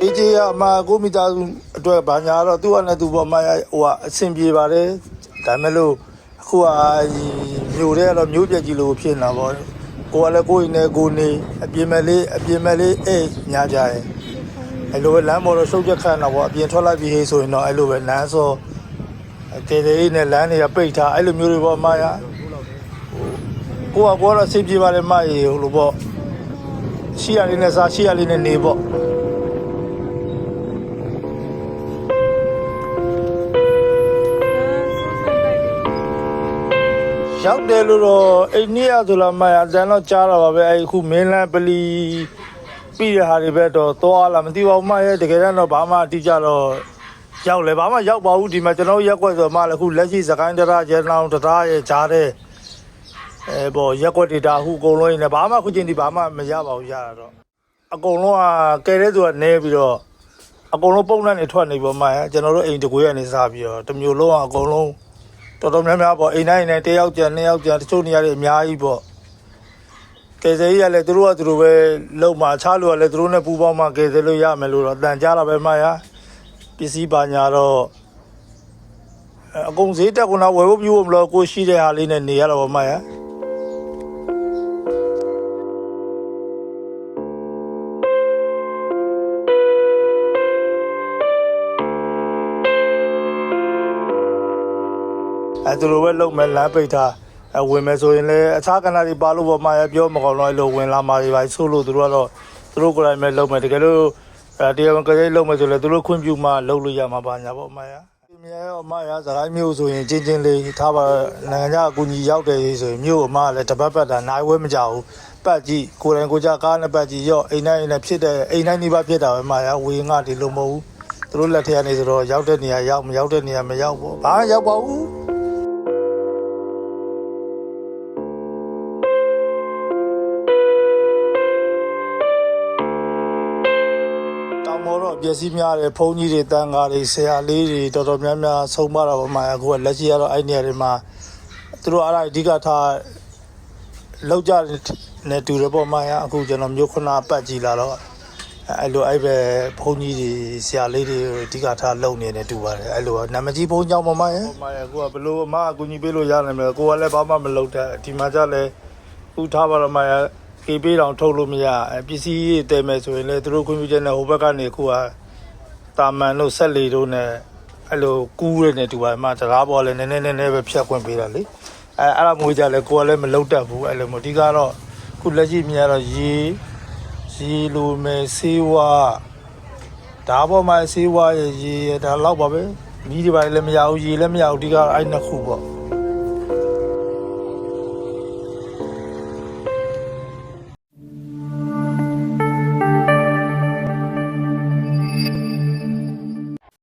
ကြီးကအမကိုမိသားစုအတွက်ဘာညာတော့သူ့အနေနဲ့သူပေါ်မှာဟိုကအဆင်ပြေပါတယ်ဒါမဲ့လို့အခုကမြို့ထဲကတော့မြို့ပြက်ကြီးလို့ဖြစ်နေတာပေါ့ကိုကလည်းကိုယ်နေကိုနေအပြင်မဲ့လေးအပြင်မဲ့လေးအေးညာကြရဲ့အဲ့လိုပဲလမ်းပေါ်တော့ရှုပ်ချက်ခံတော့ပေါ့အပြင်ထွက်လိုက်ပြီးဟေးဆိုရင်တော့အဲ့လိုပဲလမ်းစောတေတေလေးနဲ့လမ်းတွေကပိတ်ထားအဲ့လိုမျိုးတွေပေါ့မရကိုကကိုကတော့အဆင်ပြေပါတယ်မရေဟိုလိုပေါ့ရှိရလေးနဲ့စားရှိရလေးနဲ့နေပေါ့ ရောက်တယ်လို့တော့အိန္ဒိယဆိုလာမရအတန်းတော့ကြားတာပါပဲအဲ့အခုမင်းလန်းပလီပြီးတဲ့ဟာတွေပဲတော့သွားလာမသိပါဘူးမရဲ့တကယ်တော့ဘာမှအတိအကျတော့ရောက်လေဘာမှရောက်ပါဘူးဒီမှာကျွန်တော်ရက်ွက်ဆိုမှလည်းအခုလက်ရှိစကိုင်းတရားကျန်းအောင်တရားရဲ့ကြားတဲ့အဲဘောရက်ွက်ဒေတာအခုအကုန်လုံးနေဘာမှခုချင်းဒီဘာမှမရပါဘူးရတာတော့အကုန်လုံးကကဲတဲ့သူကနေပြီးတော့အကုန်လုံးပုံနဲ့နေထွက်နေပေါ်မှာကျွန်တော်တို့အိမ်တကွေးကနေစားပြီးတော့တစ်မျိုးလုံးကအကုန်လုံး တော်တော်များများပေါ့အိမ်တိုင်းအိမ်တိုင်းတစ်ယောက်ကြံနှစ်ယောက်ကြံတချို့နေရာတွေအများကြီးပေါ့ကယ်ဆယ်ကြီးကလည်းသူတို့ကသူတို့ပဲလုံမှာချလို့ကလည်းသူတို့နဲ့ပူးပေါင်းမှကယ်ဆယ်လို့ရမယ်လို့တော့အတန်ကြားတာပဲမှားရပစ္စည်းပါညာတော့အဲအကုန်ဈေးတက်ကုန်တော့ဝယ်ဖို့ပြုဖို့မလို့ကိုရှိတဲ့ဟာလေးနဲ့နေရတော့ပါမှားရ အဲသူတို့ပဲလုံမဲ့လမ်းပိတ်ထားအဲဝင်မယ်ဆိုရင်လည်းအခြားကဏ္ဍတွေပါလို့ပေါ့မှားရပြောမကောင်းတော့အဲ့လိုဝင်လာမှာတွေပါဆိုလို့သူတို့ကတော့သူတို့ကိုယ်တိုင်ပဲလုံမယ်တကယ်လို့အဲတရားဝင်ကြိတ်လုံမယ်ဆိုလည်းသူတို့ခွင့်ပြုမှလုံလို့ရမှာပါညာပေါ့မှားရဒီမြဲရောမှားရစကိုင်းမျိုးဆိုရင်ချင်းချင်းလေးထားပါနိုင်ငံခြားအကူကြီးရောက်တယ်ဆိုရင်မြို့အမကလည်းတပတ်ပတ်တာနိုင်ဝဲမကြဘူးပတ်ကြည့်ကိုယ်တိုင်ကိုယ်ကြကားနဲ့ပတ်ကြည့်ရော့အိမ်တိုင်းအိမ်တိုင်းဖြစ်တဲ့အိမ်တိုင်းနေပါဖြစ်တာပဲမှားရဝေငါဒီလိုမဟုတ်ဘူးသူတို့လက်ထက်ကနေဆိုတော့ရောက်တဲ့နေရာရောက်မရောက်တဲ့နေရာမရောက်ဘူးဘာမှရောက်ပါဘူး င်ပေါ်တော့ပျက်စီးများတယ်ဖုန်းကြီးတွေတန်ကားတွေဆရာလေးတွေတော်တော်များများဆုံးမတာပါမှအခုကလက်ရှိကတော့အဲ့နေရာတွေမှာသူတို့အဲ့ဒါအဓိကထားလောက်ကြနေတူတယ်ပေါ့မှအခုကျွန်တော်မြို့ခုနပတ်ကြည့်လာတော့အဲ့လိုအဲ့ပဲဖုန်းကြီးတွေဆရာလေးတွေအဓိကထားလုံနေတယ်တူပါတယ်အဲ့လိုနာမကြီးဖုန်းကြောင်းပေါ့မှရဲ့မှရဲ့အခုကဘလို့အမအကူကြီးပေးလို့ရနိုင်မယ်ကိုကလည်းဘာမှမလုပ်တဲ့ဒီမှာကြလည်းဥထားပါတော့မှရဲ့ ကေပေးတောင်ထုတ်လို့မရအဲပစ္စည်းတွေတဲမယ်ဆိုရင်လည်းသူတို့ခွင့်ပြုချက်နဲ့ဟိုဘက်ကနေခုကတာမန်တို့ဆက်လီတို့နဲ့အဲ့လိုကူးရနေတူပါမှတရားပေါ်လည်းနည်းနည်းနည်းနည်းပဲဖြတ်ခွင့်ပေးတာလေအဲအဲ့ဒါငွေကြလဲကိုကလည်းမလုတ်တတ်ဘူးအဲ့လိုမျိုးဒီကတော့ခုလက်ရှိမြင်ရတော့ရေရေလိုမယ်ဆေးဝါးဒါပေါ်မှာဆေးဝါးရရေရဒါတော့ပါပဲမီးတွေပါလည်းမရဘူးရေလည်းမရဘူးဒီကတော့အဲ့နှစ်ခုပေါ့